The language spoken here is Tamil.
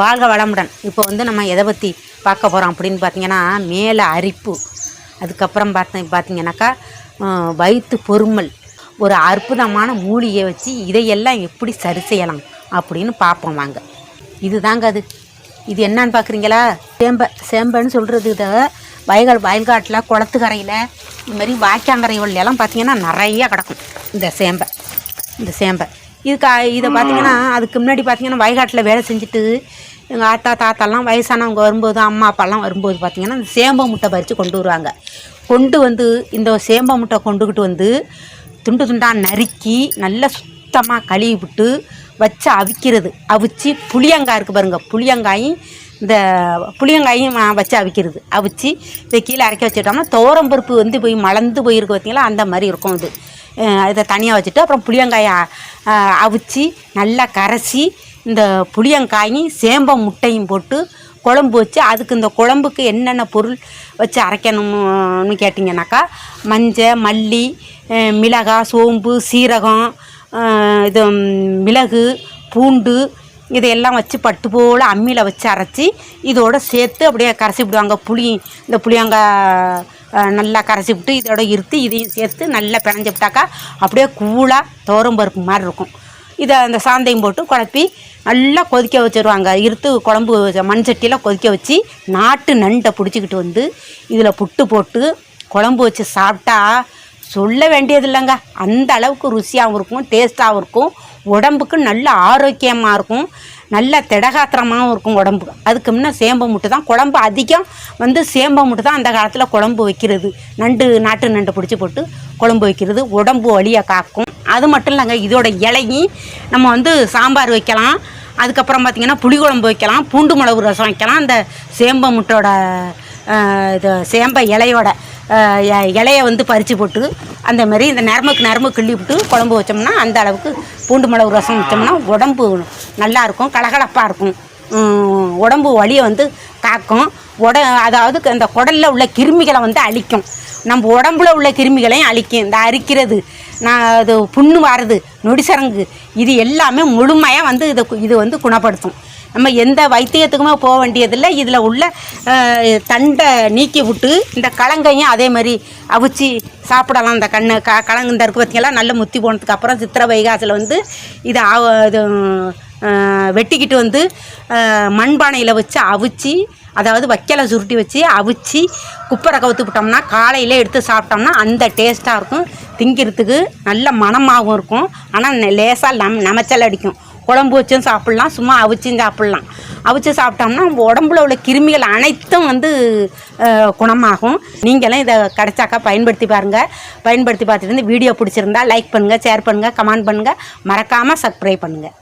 வாழ்க வளமுடன். இப்போ வந்து நம்ம எதை பற்றி பார்க்க போகிறோம் அப்படின்னு பார்த்தீங்கன்னா மேலே அரிப்பு. அதுக்கப்புறம் பார்த்த பார்த்தீங்கன்னாக்கா வயிற்று பொறுமல். ஒரு அற்புதமான மூலிகையை வச்சு இதையெல்லாம் எப்படி சரி செய்யலாம் அப்படின்னு பார்ப்போம் வாங்க. இதுதாங்க அது. இது என்னன்னு பார்க்குறீங்களா? சேம்பை சேம்பைன்னு சொல்கிறது இதை. வயல் வயல்காட்டில் குளத்துக்கரையில் இது மாதிரி வாய்க்காங்கரை எல்லாம் பார்த்தீங்கன்னா நிறையா கிடக்கும். இந்த சேம்பை. இந்த சேம்பை. இதுக்கு இதை பார்த்தீங்கன்னா அதுக்கு முன்னாடி பார்த்தீங்கன்னா வயகாட்டில் வேலை செஞ்சுட்டு எங்கள் ஆத்தா தாத்தாலாம் வயசானவங்க வரும்போது அம்மா அப்பாலாம் வரும்போது பார்த்திங்கன்னா இந்த சேம்ப முட்டை பறித்து கொண்டு வருவாங்க. கொண்டு வந்து இந்த சேம்ப முட்டை கொண்டுக்கிட்டு வந்து துண்டு துண்டாக நறுக்கி நல்லா சுத்தமாக கழுவி விட்டு வச்சு அவிக்கிறது. அவிச்சு புளியங்காய் இருக்குது பாருங்கள் புளியங்காயும் இந்த புளியங்காயும் வச்சு அவிக்கிறது. அவிச்சு இதை கீழே இறக்கி வச்சுட்டோம்னா துவரம் பருப்பு வந்து போய் மலர்ந்து போயிருக்கு பார்த்திங்களா அந்த மாதிரி இருக்கும் இது. இதை தனியாக வச்சுட்டு அப்புறம் புளியங்காயை அவிச்சு நல்லா கரைச்சி இந்த புளியங்காயும் சேம்பம் முட்டையும் போட்டு குழம்பு வச்சு அதுக்கு இந்த குழம்புக்கு என்னென்ன பொருள் வச்சு அரைக்கணும்னு கேட்டிங்கனாக்கா மஞ்சள் மல்லி மிளகாய் சோம்பு சீரகம் இது மிளகு பூண்டு இதையெல்லாம் வச்சு பட்டு போல் அம்மியில் வச்சு அரைச்சி இதோடு சேர்த்து அப்படியே கரைச்சி விடுவாங்க. புளி இந்த புளியங்காய் நல்லா கரைச்சி விட்டு இதோட இருத்து இதையும் சேர்த்து நல்லா பிணைஞ்சு விட்டாக்கா அப்படியே கூலாக தோரம் பருப்பு மாதிரி இருக்கும். இதை அந்த சாந்தையும் போட்டு குழப்பி நல்லா கொதிக்க வச்சுருவாங்க. இருத்து குழம்பு வச்ச மண் சட்டியில் கொதிக்க வச்சு நாட்டு நண்டை பிடிச்சிக்கிட்டு வந்து இதில் புட்டு போட்டு குழம்பு வச்சு சாப்பிட்டா சொல்ல வேண்டியது இல்லைங்க அந்த அளவுக்கு ருசியாகவும் இருக்கும் டேஸ்ட்டாகவும் இருக்கும். உடம்புக்கு நல்ல ஆரோக்கியமாக இருக்கும். நல்ல திடகாத்திரமாகவும் இருக்கும் உடம்பு அதுக்கு முன்னே சேம்பை முட்டு தான். குழம்பு அதிகம் வந்து சேம்ப முட்டு தான் அந்த காலத்தில் குழம்பு வைக்கிறது. நண்டு நாட்டு நண்டு பிடிச்சி போட்டு குழம்பு வைக்கிறது. உடம்பு வழியை காக்கும். அது மட்டும் இல்லைங்க இதோட இலையும் நம்ம வந்து சாம்பார் வைக்கலாம். அதுக்கப்புறம் பார்த்திங்கன்னா புளிக்குழம்பு வைக்கலாம். பூண்டு மிளகு ரசம் வைக்கலாம். அந்த சேம்ப முட்டோட இது சேம்ப இலையோட இலையை வந்து பறித்து போட்டு அந்த மாதிரி இந்த நரம்புக்கு நரம்பு கிள்ளி விட்டு குழம்பு வச்சோம்னா அந்த அளவுக்கு பூண்டு மிளகு ரசம் வச்சோம்னா உடம்பு நல்லாயிருக்கும் கலகலப்பாக இருக்கும். உடம்பு வலியை வந்து காக்கும் உட அதாவது அந்த குடலில் உள்ள கிருமிகளை வந்து அழிக்கும். நம்ம உடம்புல உள்ள கிருமிகளையும் அழிக்கும். இந்த அரிக்கிறது நான் அது புண்ணு வாரது நொடிசரங்கு இது எல்லாமே முழுமையாக வந்து இதை இது வந்து குணப்படுத்தும். நம்ம எந்த வைத்தியத்துக்குமே போக வேண்டியதில்லை. இதில் உள்ள தண்டை நீக்கி விட்டு இந்த கலங்கையும் அதே மாதிரி அவிச்சு சாப்பிடலாம். இந்த கண்ணு க கலங்கு இந்த இருக்கு பார்த்தீங்களா நல்ல முத்தி போனதுக்கு அப்புறம் சித்திரை வைகாசில் வந்து இது இது வெட்டிக்கிட்டு வந்து மண்பானையில் வச்சு அவிச்சு அதாவது வைக்கலை சுருட்டி வச்சு அவிச்சு குப்பரை கவுத்து விட்டோம்னா காலையில் எடுத்து சாப்பிட்டோம்னா அந்த டேஸ்ட்டாக இருக்கும். திங்கிறதுக்கு நல்ல மனமாகவும் இருக்கும். ஆனால் லேசாக நம் நமைச்சல் அடிக்கும். குழம்பு வச்சும் சாப்பிட்லாம் சும்மா அவிச்சும் சாப்பிட்லாம். அவிச்சு சாப்பிட்டோம்னா நம்ம உடம்புல உள்ள கிருமிகள் அனைத்தும் வந்து குணமாகும். நீங்களும் இதை கிடைச்சாக்கா பயன்படுத்தி பாருங்கள் பயன்படுத்தி பார்த்துட்டு இந்த வீடியோ பிடிச்சிருந்தா லைக் பண்ணுங்கள் ஷேர் பண்ணுங்கள் கமெண்ட் பண்ணுங்கள் மறக்காமல் சப்ஸ்கிரைப் பண்ணுங்கள்